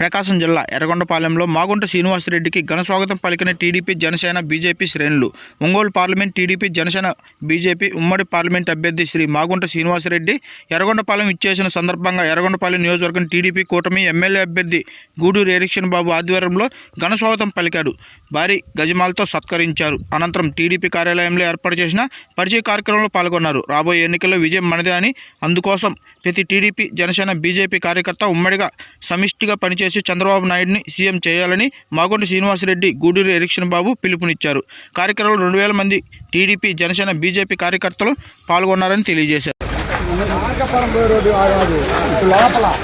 ప్రకాశం జిల్లా ఎర్రగొండపాలెంలో మాగుంట శ్రీనివాసరెడ్డికి ఘన స్వాగతం పలికిన టీడీపీ జనసేన బీజేపీ శ్రేణులు. Ongole parliament TDP Janasena BJP ఉమ్మడి పార్లమెంట్ అభ్యర్థి శ్రీ మాగుంట శ్రీనివాసరెడ్డి ఎర్రగొండపాలెం ఇచ్చేసిన సందర్భంగా ఎర్రగొండపాలెం నియోజకవర్గం టీడీపీ కూటమి ఎమ్మెల్యే అభ్యర్థి గూడూరు ఎరిక్షన్ బాబు ఆధ్వర్యంలో ఘన స్వాగతం భారీ గజమాలతో సత్కరించారు. అనంతరం టీడీపీ కార్యాలయంలో ఏర్పాటు చేసిన పరిచయ కార్యక్రమంలో పాల్గొన్నారు. రాబోయే ఎన్నికల్లో విజయం మనదే అని అందుకోసం ప్రతి టీడీపీ జనసేన బీజేపీ కార్యకర్త ఉమ్మడిగా సమిష్టిగా చేసి చంద్రబాబు నాయుడిని సీఎం చేయాలని మాగుంట శ్రీనివాసరెడ్డి గూడూరు ఎరిక్షన్ బాబు పిలుపునిచ్చారు. కార్యక్రమంలో రెండు వేల మంది టీడీపీ జనసేన బీజేపీ కార్యకర్తలు పాల్గొన్నారని తెలియజేశారు. మార్గపురం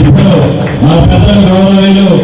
ఇప్పుడు మా పెద్దలు గౌరవీయులు